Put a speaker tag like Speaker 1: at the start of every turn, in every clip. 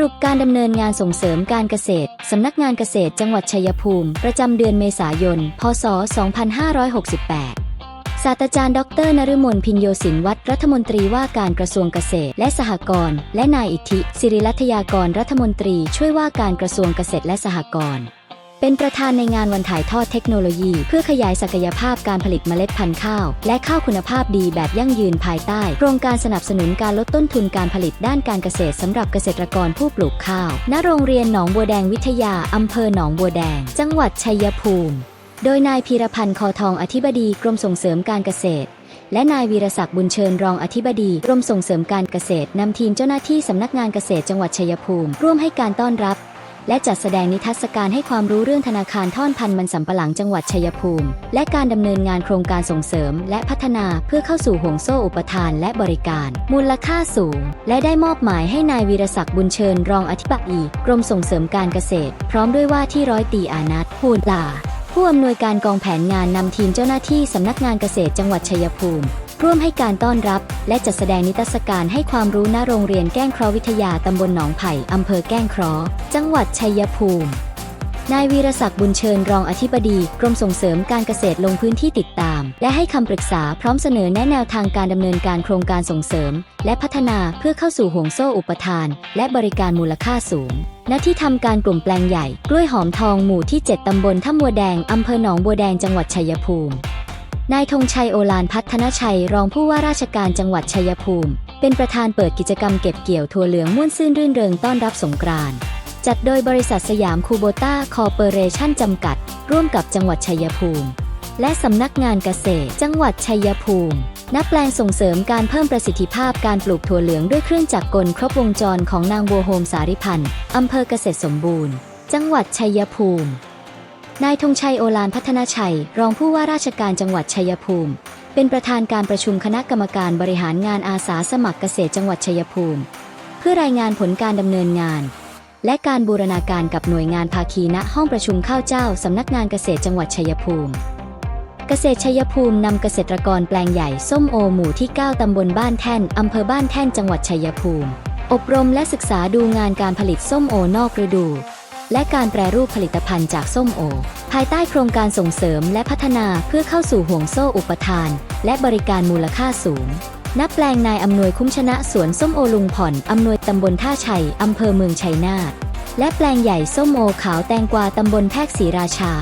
Speaker 1: รุปการดำเนินงานส่งเสริมการเกษตร สำนักงานเกษตรจังหวัดชัยภูมิ ประจำเดือนเมษายน พศ 2568 ศาสตราจารย์ ดรนฤมลพินโยสินวัตรรัฐมนตรีว่าการกระทรวงเกษตร และสหกรณ์ และนายอิทธิ สิริรัตยากรรัฐมนตรี ช่วยว่าการกระทรวงเกษตรและสหกรณ์ เป็นประธานในงานวันถ่ายทอดเทคโนโลยี เพื่อขยายศักยภาพการผลิตเมล็ดพันธุ์ข้าว และข้าวคุณภาพดีแบบยั่งยืนภายใต้ โครงการสนับสนุนการลดต้นทุนการผลิตด้านการเกษตรสำหรับเกษตรกรผู้ปลูกข้าว ณ โรงเรียนหนองบัวแดงวิทยาอำเภอหนองบัวแดง จังหวัดชัยภูมิ โดยนายพีรพันธ์คอทองอธิบดีกรมส่งเสริมการเกษตรและนายวีรศักดิ์บุญเชิญรองอธิบดีกรมส่งเสริมการเกษตรนำทีมเจ้าหน้าที่สำนักงานเกษตรจังหวัดชัยภูมิ ร่วมให้การต้อนรับ และจัดแสดงนิทรรศการให้ความรู้เรื่องธนาคารท่อนพันธุ์มันสำปะหลังจังหวัดชัยภูมิ และการดำเนินงานโครงการส่งเสริม และพัฒนาเพื่อเข้าสู่ห่วงโซ่อุปทานและบริการ มูลค่าสูง และได้มอบหมายให้นายวีรศักดิ์บุญเชิญรองอธิบดีกรมส่งเสริมการเกษตร พร้อมด้วยว่าที่ร้อยตีอานัทพูนลาผู้อำนวยการกองแผนงานนำทีมเจ้าหน้าที่สำนักงานเกษตรจังหวัดชัยภูมิ ร่วมให้การต้อนรับ และจัดแสดงนิทรรศการให้ความรู้ณโรงเรียนแก้งเคราะห์วิทยาตำบลหนองไผ่อำเภอแก้งเคราะห์จังหวัดชัยภูมิ นายวีรศักดิ์บุญเชิญรองอธิบดี กรมส่งเสริมการเกษตรลงพื้นที่ติดตาม และให้คำปรึกษาพร้อมเสนอแนะแนวทางการดำเนินการโครงการส่งเสริม และพัฒนาเพื่อเข้าสู่ห่วงโซ่อุปทาน และบริการมูลค่าสูงณที่ทำการกลุ่มแปลงใหญ่ กล้วยหอมทองหมู่ที่ 7ตำบลท่ามัวแดงอำเภอหนองบัวแดงจังหวัดชัยภูมิ นายธงชัยโอฬารพัฒนชัยรองผู้ว่าราชการจังหวัดชัยภูมิ เป็นประธานเปิดกิจกรรมเก็บเกี่ยวถั่วเหลืองม่วนซื่นรื่นเริงต้อนรับสงกรานต์จัดโดยบริษัทสยามคูโบต้าคอร์ปอเรชั่นจำกัด ร่วมกับจังหวัดชัยภูมิ และสำนักงานเกษตร จังหวัดชัยภูมินับแปลงส่งเสริมการเพิ่มประสิทธิภาพการปลูกถั่วเหลืองด้วยเครื่องจักรกลครบวงจรของนางบัวโฮมสาริพันธ์อำเภอเกษตรสมบูรณ์ จังหวัดชัยภูมิ นายธงชัยโอฬารพัฒนาชัย รองผู้ว่าราชการจังหวัดชัยภูมิ เป็นประธานการประชุมคณะกรรมการบริหารงานอาสาสมัครเกษตรจังหวัดชัยภูมิ เพื่อรายงานผลการดำเนินงาน และการบูรณาการกับหน่วยงานภาคีณห้องประชุมข้าวเจ้าสำนักงานเกษตรจังหวัดชัยภูมิ เกษตรชัยภูมินำเกษตรกรแปลงใหญ่ส้มโอหมู่ที่ 9 ตำบลบ้านแท่นอำเภอบ้านแท่นจังหวัดชัยภูมิ อบรมและศึกษาดูงานการผลิตส้มโอนอกฤดู และการแปรรูปผลิตภัณฑ์จากส้มโอ ภายใต้โครงการส่งเสริมและพัฒนาเพื่อเข้าสู่ห่วงโซ่อุปทาน และบริการมูลค่าสูงนับแปลงนายอำนวยคุ้มชนะสวนส้มโอลุงผ่อนอำนวยตำบลท่าชัยอำเภอเมืองชัยนาทและแปลงใหญ่ส้มโอขาวแตงกวาตำบลแพรกศรีราชา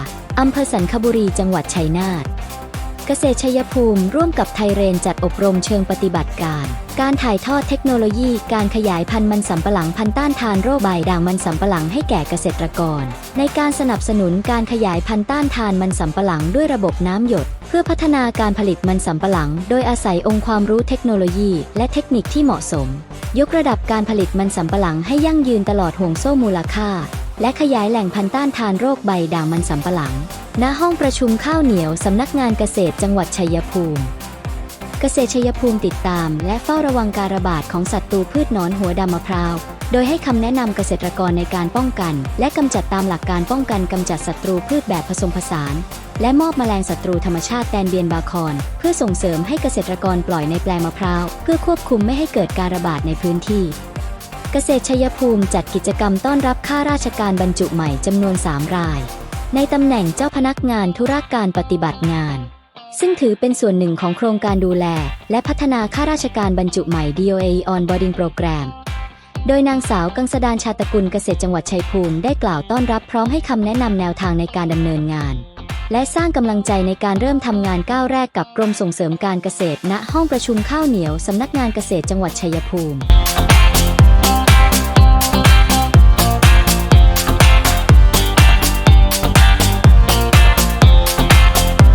Speaker 1: อำเภอสันคบุรีจังหวัดชัยนาท เกษตรชัยภูมิร่วมกับไทยเรนจัดอบรมเชิงปฏิบัติการ การถ่ายทอดเทคโนโลยี การขยายพันธุ์มันสำปะหลังพันธุ์ต้านทานโรคใบด่างมันสำปะหลังให้แก่เกษตรกร ในการสนับสนุนการขยายพันธุ์ต้านทานมันสำปะหลังด้วยระบบน้ำหยด เพื่อพัฒนาการผลิตมันสำปะหลัง โดยอาศัยองค์ความรู้เทคโนโลยี และเทคนิคที่เหมาะสม ยกระดับการผลิตมันสำปะหลังให้ยั่งยืนตลอดห่วงโซ่มูลค่า และขยายแหล่งพันธุ์ต้านทานโรคใบด่างมันสำปะหลัง ณ ห้องประชุมข้าวเหนียวสำนักงานเกษตรจังหวัดชัยภูมิ เกษตรชัยภูมิติดตาม และเฝ้าระวังการระบาดของศัตรูพืชหนอนหัวดำมะพร้าว โดยให้คำแนะนำเกษตรกรในการป้องกัน และกำจัดตามหลักการป้องกันกำจัดศัตรูพืชแบบผสมผสาน และมอบแมลงศัตรูธรรมชาติแตนเบียนบาคอน เพื่อส่งเสริมให้เกษตรกรปล่อยในแปลงมะพร้าว เพื่อควบคุมไม่ให้เกิดการระบาดในพื้นที่ เกษตรชัยภูมิจัดกิจกรรมต้อนรับข้าราชการบรรจุใหม่จำนวน 3 ราย ในตำแหน่งเจ้าพนักงานธุรการปฏิบัติงาน ซึ่งถือเป็นส่วนหนึ่งของโครงการดูแล และพัฒนาข้าราชการบรรจุใหม่ DOA Onboarding Program โดยนางสาวกังสดานชาตกุลเกษตรจังหวัดชัยภูมิได้กล่าวต้อนรับพร้อมให้คำแนะนำแนวทางในการดำเนินงาน และสร้างกำลังใจในการเริ่มทำงานก้าวแรกกับกรมส่งเสริมการเกษตร ณห้องประชุมข้าวเหนียวสำนักงานเกษตรจังหวัดชัยภูมิ